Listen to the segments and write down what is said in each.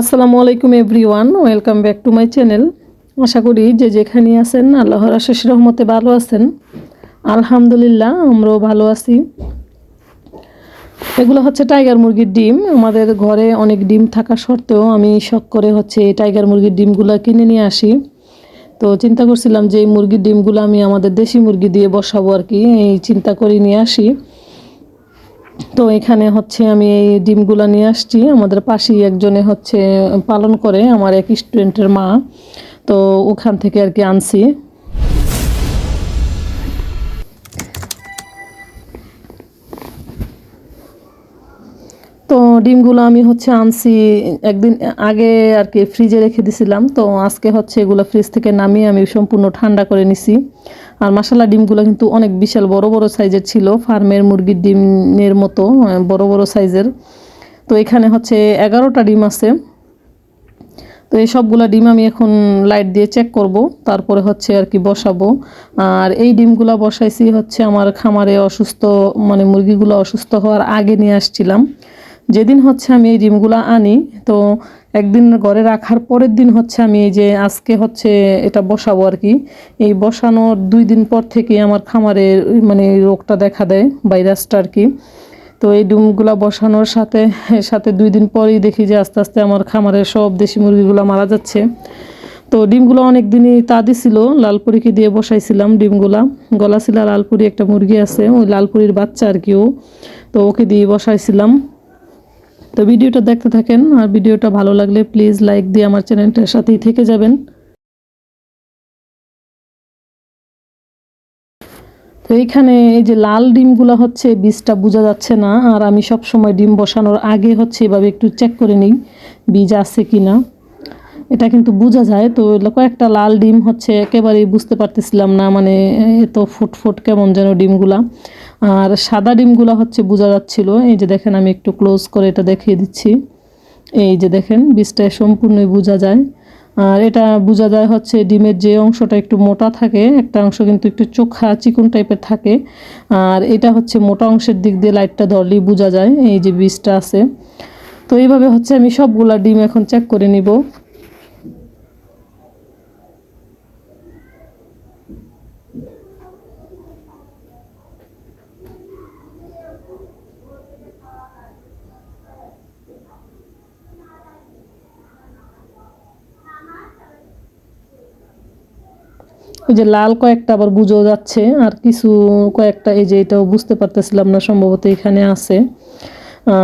আসসালামু আলাইকুম everyone, welcome back to my channel. আশা করি যে যেখানে আছেন, আল্লাহর আশেষ রহমতে ভালো আছেন। আলহামদুলিল্লাহ, আমরাও ভালো আছি। এগুলো হচ্ছে টাইগার মুরগির ডিম। আমাদের ঘরে অনেক ডিম থাকা সত্ত্বেও আমি শখ করে হচ্ছে টাইগার মুরগির ডিমগুলো কিনে নিয়ে আসি। তো চিন্তা করছিলাম যে এই মুরগির ডিমগুলো আমি আমাদের দেশি মুরগি দিয়ে বসাবো আর কি, এই চিন্তা করে নিয়ে আসি। তো এখানে হচ্ছে আমি এই ডিমগুলো নিয়ে আসছি। আমাদের পাশেই একজনে হচ্ছে পালন করে, আমার এক স্টুডেন্টের মা। তো ওখান থেকে আর কি আনছি। তো ডিমগুলো আমি হচ্ছে আনছি, একদিন আগে আর কি ফ্রিজে রেখে দিছিলাম। তো আজকে হচ্ছে এগুলো ফ্রিজ থেকে নামিয়ে আমি সম্পূর্ণ ঠান্ডা করে নিছি। আর মশালা ডিমগুলো কিন্তু অনেক বিশাল বড় বড় সাইজের ছিল। ফার্মের মুরগির ডিমের মতো বড় বড় সাইজের। তো এখানে হচ্ছে এগারোটা ডিম আছে। তো এই সবগুলা ডিম আমি এখন লাইট দিয়ে চেক করব, তারপরে হচ্ছে আর কি বসাবো। আর এই ডিমগুলা বসাইছি হচ্ছে আমার খামারে অসুস্থ মানে মুরগিগুলো অসুস্থ হওয়ার আগে নিয়ে আসছিলাম। যেদিন হচ্ছে আমি এই ডিমগুলো আনি, তো একদিন ঘরে রাখার পরের দিন হচ্ছে আমি এই যে আজকে হচ্ছে এটা বসাবো আর কি। এই বসানোর দুই দিন পর থেকে আমার খামারে মানে রোগটা দেখা দেয়, ভাইরাসটা আর কি। তো এই ডিমগুলো বসানোর সাথে সাথে দুই দিন পরেই দেখি যে আস্তে আস্তে আমার খামারের সব দেশি মুরগিগুলো মারা যাচ্ছে। তো ডিমগুলো অনেক দিনই তা দিছিল, লালপুরিকে দিয়ে বসাইছিলাম ডিমগুলা। গলা ছিল লালপুরি একটা মুরগি আছে, ওই লালপুরির বাচ্চা আর কি ও। তো ওকে দিয়ে বসাইছিলাম। তো ভিডিওটা দেখতে থাকেন, আর ভিডিওটা ভালো লাগলে প্লিজ লাইক দিয়ে আমার চ্যানেলটার সাথেই থেকে যাবেন। তো এইখানে এই যে লাল ডিমগুলো হচ্ছে, বীজটা বোঝা যাচ্ছে না, আর আমি সব সময় ডিম বসানোর আগে হচ্ছে এভাবে একটু চেক করে নিই, বীজ আছে কি না এটা কিন্তু বোঝা যায়, তো কয়েকটা লাল ডিম হচ্ছে, একেবারেই বুঝতে পারতেছিলাম না মানে এত ফুট ফুট কেমন যেন ডিমগুলা। আর সাদা ডিমগুলা হচ্ছে বোঝা যাচ্ছিল। এই যে দেখেন, আমি একটু ক্লোজ করে এটা দেখিয়ে দিচ্ছি। এই যে দেখেন, বীজটা সম্পূর্ণই বোঝা যায়। আর এটা বোঝা যায় হচ্ছে ডিমের যে অংশটা একটু মোটা থাকে, একটা অংশ কিন্তু একটু চোখা চিকন টাইপের থাকে। আর এটা হচ্ছে মোটা অংশের দিক দিয়ে লাইটটা ধরলেই বোঝা যায়, এই যে বীজটা আছে। তো এইভাবে হচ্ছে আমি সবগুলা ডিম এখন চেক করে নিব। ওই যে লাল কয়েকটা আবার বুঝেও যাচ্ছে, আর কিছু কয়েকটা এই যে এটাও বুঝতে পারতেছিলাম না সম্ভবত এখানে আছে।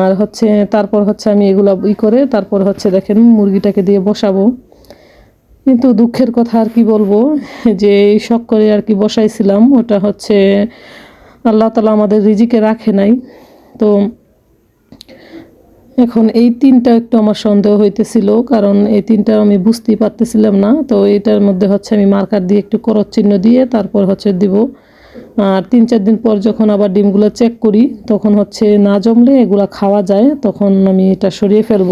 আর হচ্ছে তারপর হচ্ছে আমি এগুলো ই করে, তারপর হচ্ছে দেখেন মুরগিটাকে দিয়ে বসাবো। কিন্তু দুঃখের কথা আর কি বলব, যে এই শখ করে আর কি বসাইছিলাম, ওটা হচ্ছে আল্লাহ তালা আমাদের রিজিকে রাখে নাই। তো এখন এই তিনটা একটু আমার সন্দেহ হইতেছিল, কারণ এই তিনটা আমি বুঝতেই পারতেছিলাম না। তো এটার মধ্যে হচ্ছে আমি মার্কার দিয়ে একটু করত চিহ্ন দিয়ে তারপর হচ্ছে দিব। আর তিন চার দিন পর যখন আবার ডিমগুলো চেক করি, তখন হচ্ছে না জমলে এগুলা খাওয়া যায়, তখন আমি এটা সরিয়ে ফেলব।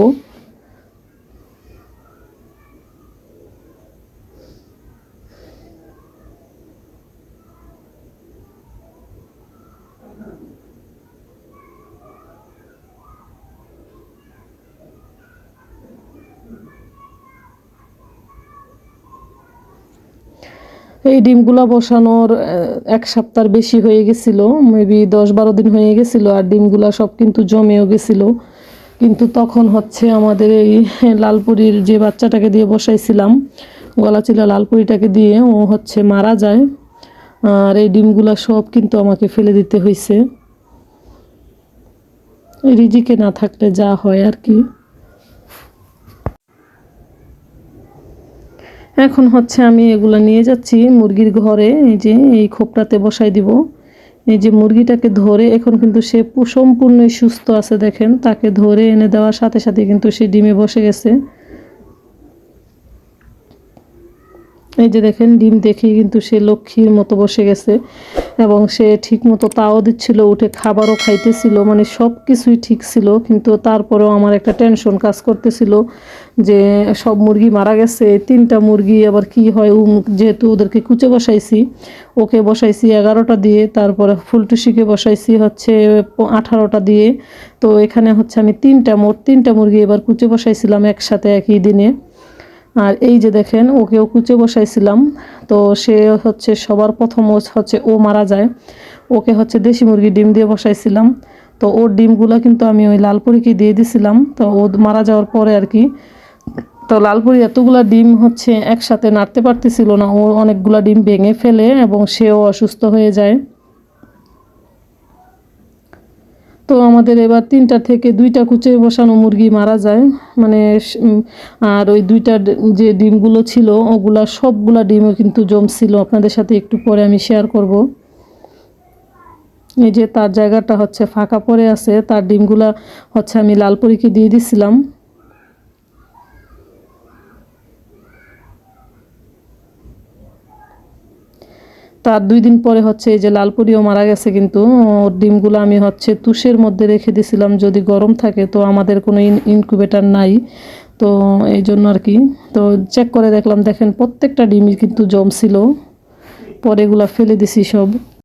এই ডিমগুলো বসানোর এক সপ্তাহ বেশি হয়ে গেছিল মেবি দশ বারো দিন হয়ে গেছিল, আর ডিমগুলো সব কিন্তু জমেও গেছিল। কিন্তু তখন হচ্ছে আমাদের এই লালপুরির যে বাচ্চাটাকে দিয়ে বসাইছিলাম, গলা চিলা লালপুরিটাকে দিয়ে ও হচ্ছে মারা যায়, আর এই ডিমগুলো সব কিন্তু আমাকে ফেলে দিতে হয়েছে রিজিকে না থাকলে যা হয় আর কি। এখন হচ্ছে আমি এগুলো নিয়ে যাচ্ছি মুরগির ঘরে, এই যে এই খোপটাতে বসাই দিব। এই যে মুরগিটাকে ধরে এখন কিন্তু সে সম্পূর্ণই সুস্থ আছে দেখেন, তাকে ধরে এনে দেওয়ার সাথে সাথে কিন্তু সে ডিমে বসে গেছে। এই যে দেখেন ডিম দেখি কিন্তু সে লক্ষ্মীর মতো বসে গেছে এবং সে ঠিক মতো তাও দিচ্ছিল উঠে খাবারও খাইতেছিল মানে সব কিছুই ঠিক ছিল কিন্তু তারপরেও আমার একটা টেনশন কাজ করতেছিল যে সব মুরগি মারা গেছে তিনটা মুরগি আবার কি হয় উম, যেহেতু ওদেরকে কুচে বসাইছি ওকে বসাইছি এগারোটা দিয়ে তারপরে ফুলটুসিকে বসাইছি হচ্ছে আঠারোটা দিয়ে তো এখানে হচ্ছে আমি তিনটা মোট তিনটা মুরগি এবার কুচে বসাইছিলাম একসাথে একই দিনে। আর এই যে দেখেন, ওকেও কুচে বসাইছিলাম। তো সে হচ্ছে সবার প্রথম ও হচ্ছে ও মারা যায়। ওকে হচ্ছে দেশি মুরগি ডিম দিয়ে বসাইছিলাম। তো ওর ডিমগুলো কিন্তু আমি ওই লালপুরিকে দিয়ে দিছিলাম। তো ও মারা যাওয়ার পরে আর কি, তো লালপুরি এতগুলা ডিম হচ্ছে একসাথে নাড়তে পারতেছিল না। ও অনেকগুলা ডিম ভেঙে ফেলে এবং সেও অসুস্থ হয়ে যায়। তো আমাদের এবার তিনটা থেকে দুইটা কুচে বসানো মুরগি মারা যায়। মানে আর ওই দুইটা যে ডিমগুলো ছিল, ওগুলা সবগুলা ডিমও কিন্তু জমছিল। আপনাদের সাথে একটু পরে আমি শেয়ার করব। এই যে তার জায়গাটা হচ্ছে ফাঁকা পড়ে আছে, তার ডিমগুলা হচ্ছে আমি লালপুরিকে দিয়ে দিছিলাম। তার দুই দিন পরে হচ্ছে এই যে লালপুরিও মারা গেছে কিন্তু ওর ডিমগুলো আমি হচ্ছে তুষের মধ্যে রেখে দিছিলাম, যদি গরম থাকে তো আমাদের কোনো ইনকুবেটার নাই। তো এই জন্য আর কি, তো চেক করে দেখলাম, দেখেন প্রত্যেকটা ডিমই কিন্তু জমছিল, পরে এগুলো ফেলে দিছি সব।